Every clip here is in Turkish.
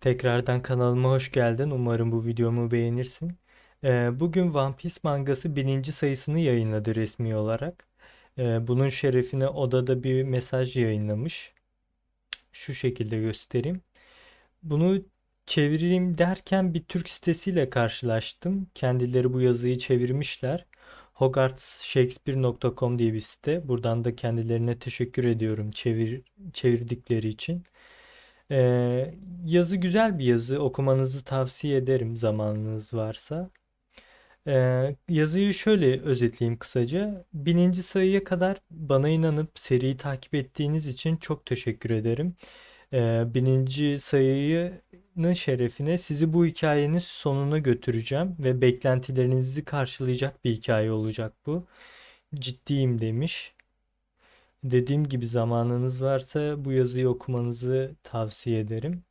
Tekrardan kanalıma hoş geldin. Umarım bu videomu beğenirsin. Ee, bugün One Piece mangası bininci sayısını yayınladı resmi olarak. Ee, bunun şerefine odada bir mesaj yayınlamış. Şu şekilde göstereyim. Bunu çevireyim derken bir Türk sitesiyle karşılaştım. Kendileri bu yazıyı çevirmişler. hogarthshakespeare.com diye bir site. Buradan da kendilerine teşekkür ediyorum çevir, çevirdikleri için. Ee, yazı güzel bir yazı. Okumanızı tavsiye ederim zamanınız varsa. Ee, yazıyı şöyle özetleyeyim kısaca. Bininci sayıya kadar bana inanıp seriyi takip ettiğiniz için çok teşekkür ederim. Ee, bininci sayının şerefine sizi bu hikayenin sonuna götüreceğim ve beklentilerinizi karşılayacak bir hikaye olacak bu. Ciddiyim demiş. Dediğim gibi zamanınız varsa bu yazıyı okumanızı tavsiye ederim.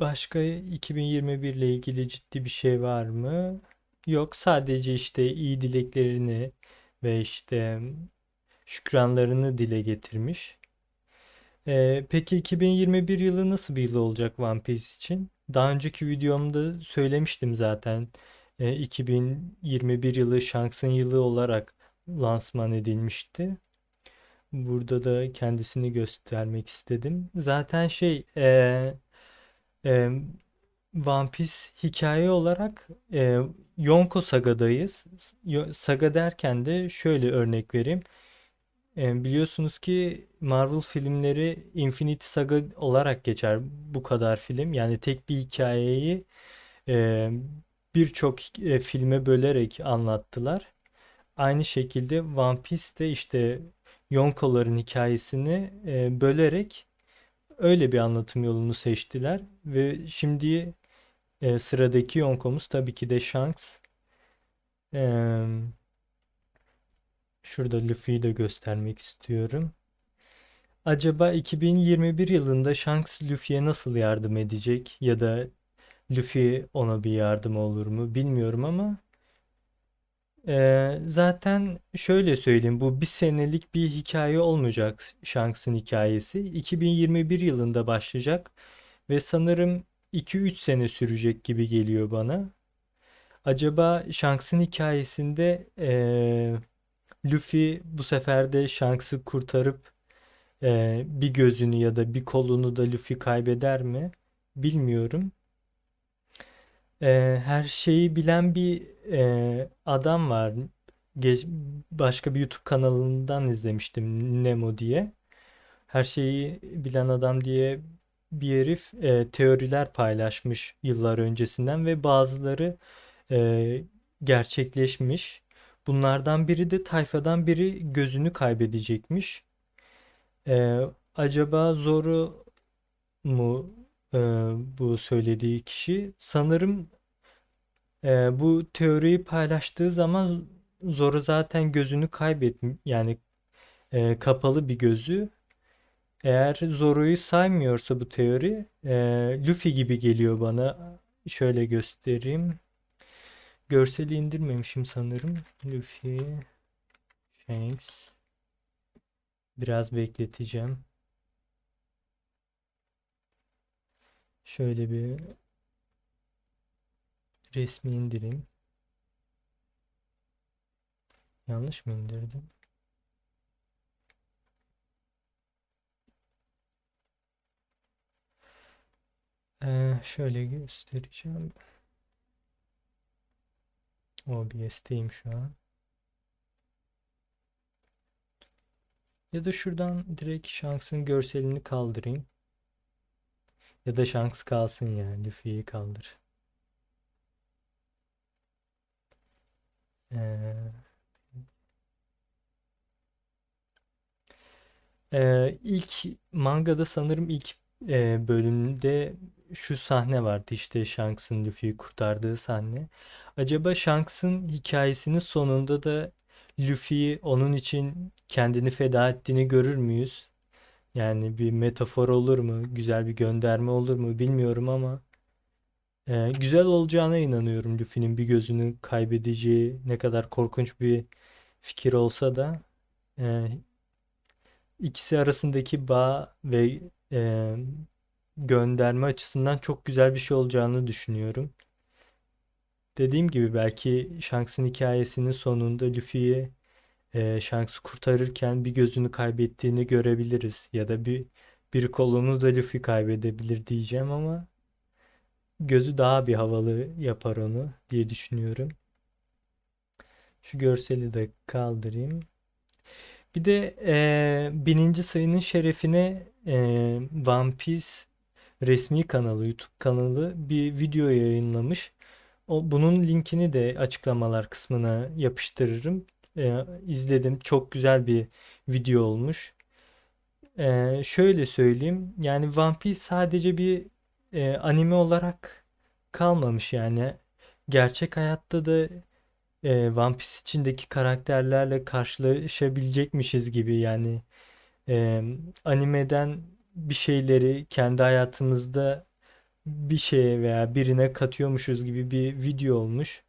Başka 2021 ile ilgili ciddi bir şey var mı? Yok, sadece işte iyi dileklerini ve işte şükranlarını dile getirmiş. Ee, peki 2021 yılı nasıl bir yıl olacak One Piece için? Daha önceki videomda söylemiştim zaten. Ee, 2021 yılı Shanks'ın yılı olarak lansman edilmişti. Burada da kendisini göstermek istedim. Zaten şey e, e, One Piece hikaye olarak e, Yonko Saga'dayız. Saga derken de şöyle örnek vereyim. E, biliyorsunuz ki Marvel filmleri Infinity Saga olarak geçer bu kadar film. Yani tek bir hikayeyi e, birçok e, filme bölerek anlattılar. Aynı şekilde One Piece de işte Yonko'ların hikayesini e, bölerek öyle bir anlatım yolunu seçtiler. Ve şimdi e, sıradaki Yonko'muz tabii ki de Shanks. E, şurada Luffy'yi de göstermek istiyorum. Acaba 2021 yılında Shanks Luffy'ye nasıl yardım edecek ya da Luffy ona bir yardım olur mu bilmiyorum ama Ee, zaten şöyle söyleyeyim bu bir senelik bir hikaye olmayacak Shanks'ın hikayesi. 2021 yılında başlayacak ve sanırım 2-3 sene sürecek gibi geliyor bana. Acaba Shanks'ın hikayesinde ee, Luffy bu sefer de Shanks'ı kurtarıp ee, bir gözünü ya da bir kolunu da Luffy kaybeder mi? Bilmiyorum. Ee, her şeyi bilen bir e, adam var. Geç, başka bir YouTube kanalından izlemiştim Nemo diye. Her şeyi bilen adam diye bir herif e, teoriler paylaşmış yıllar öncesinden ve bazıları e, gerçekleşmiş. Bunlardan biri de tayfadan biri gözünü kaybedecekmiş. E, acaba Zoro mu e, bu söylediği kişi? Sanırım Ee, bu teoriyi paylaştığı zaman Zoro zaten gözünü kaybetmiş yani e, kapalı bir gözü. Eğer Zoro'yu saymıyorsa bu teori e, Luffy gibi geliyor bana. Şöyle göstereyim. Görseli indirmemişim sanırım. Luffy, Shanks. Biraz bekleteceğim. Şöyle bir resmi indireyim. Yanlış mı indirdim? Ee, şöyle göstereceğim. OBS'teyim şu an. Ya da şuradan direkt Shanks'ın görselini kaldırayım. Ya da Shanks kalsın yani. Luffy'yi kaldır. Ee, Ee, ilk mangada sanırım ilk e, bölümde şu sahne vardı işte Shanks'ın Luffy'yi kurtardığı sahne. Acaba Shanks'ın hikayesinin sonunda da Luffy'yi onun için kendini feda ettiğini görür müyüz? Yani bir metafor olur mu? Güzel bir gönderme olur mu? Bilmiyorum ama e, güzel olacağına inanıyorum. Luffy'nin bir gözünü kaybedeceği ne kadar korkunç bir fikir olsa da e, ikisi arasındaki bağ ve e, gönderme açısından çok güzel bir şey olacağını düşünüyorum. Dediğim gibi belki Shanks'ın hikayesinin sonunda Luffy'ye e, Shanks'ı kurtarırken bir gözünü kaybettiğini görebiliriz. Ya da bir bir kolunu da Luffy kaybedebilir diyeceğim ama gözü daha bir havalı yapar onu diye düşünüyorum. Şu görseli de kaldırayım. Bir de e, bininci sayının şerefine e, One Piece resmi kanalı, YouTube kanalı bir video yayınlamış. O, bunun linkini de açıklamalar kısmına yapıştırırım. E, izledim. Çok güzel bir video olmuş. E, şöyle söyleyeyim. Yani One Piece sadece bir e, anime olarak kalmamış yani. Gerçek hayatta da e, One Piece içindeki karakterlerle karşılaşabilecekmişiz gibi yani e, animeden bir şeyleri kendi hayatımızda bir şeye veya birine katıyormuşuz gibi bir video olmuş.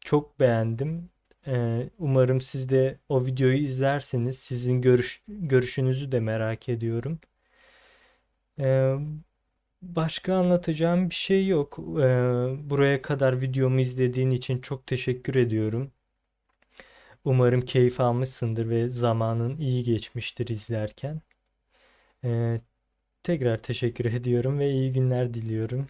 Çok beğendim. E, umarım siz de o videoyu izlerseniz sizin görüş görüşünüzü de merak ediyorum. E, başka anlatacağım bir şey yok. E, buraya kadar videomu izlediğin için çok teşekkür ediyorum. Umarım keyif almışsındır ve zamanın iyi geçmiştir izlerken. Ee, tekrar teşekkür ediyorum ve iyi günler diliyorum.